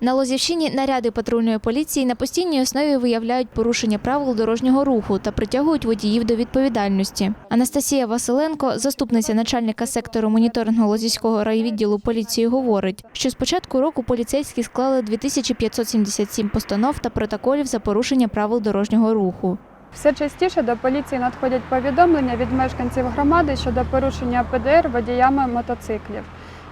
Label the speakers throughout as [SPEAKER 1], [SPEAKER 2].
[SPEAKER 1] На Лозівщині наряди патрульної поліції на постійній основі виявляють порушення правил дорожнього руху та притягують водіїв до відповідальності. Анастасія Василенко, заступниця начальника сектору моніторингу Лозівського райвідділу поліції, говорить, що з початку року поліцейські склали 2577 постанов та протоколів за порушення правил дорожнього руху.
[SPEAKER 2] Все частіше до поліції надходять повідомлення від мешканців громади щодо порушення ПДР водіями мотоциклів.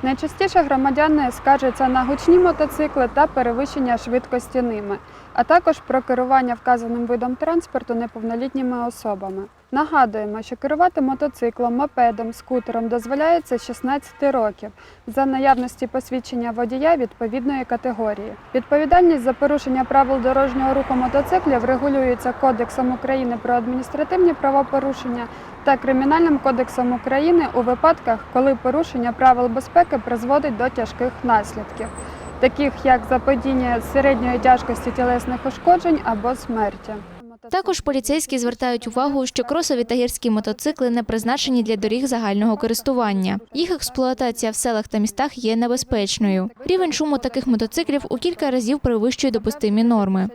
[SPEAKER 2] Найчастіше громадяни скаржаться на гучні мотоцикли та перевищення швидкості ними, а також про керування вказаним видом транспорту неповнолітніми особами. Нагадуємо, що керувати мотоциклом, мопедом, скутером дозволяється з 16 років за наявності посвідчення водія відповідної категорії. Відповідальність за порушення правил дорожнього руху мотоциклів регулюється Кодексом України про адміністративні правопорушення та Кримінальним кодексом України у випадках, коли порушення правил безпеки призводить до тяжких наслідків, таких як заподіння середньої тяжкості тілесних ушкоджень або смерті.
[SPEAKER 1] Також поліцейські звертають увагу, що кросові та гірські мотоцикли не призначені для доріг загального користування. Їх експлуатація в селах та містах є небезпечною. Рівень шуму таких мотоциклів у кілька разів перевищує допустимі норми.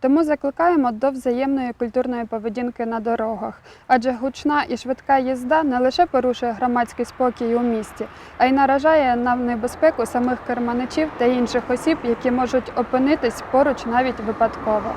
[SPEAKER 2] Тому закликаємо до взаємної культурної поведінки на дорогах, адже гучна і швидка їзда не лише порушує громадський спокій у місті, а й наражає на небезпеку самих керманичів та інших осіб, які можуть опинитись поруч навіть випадково.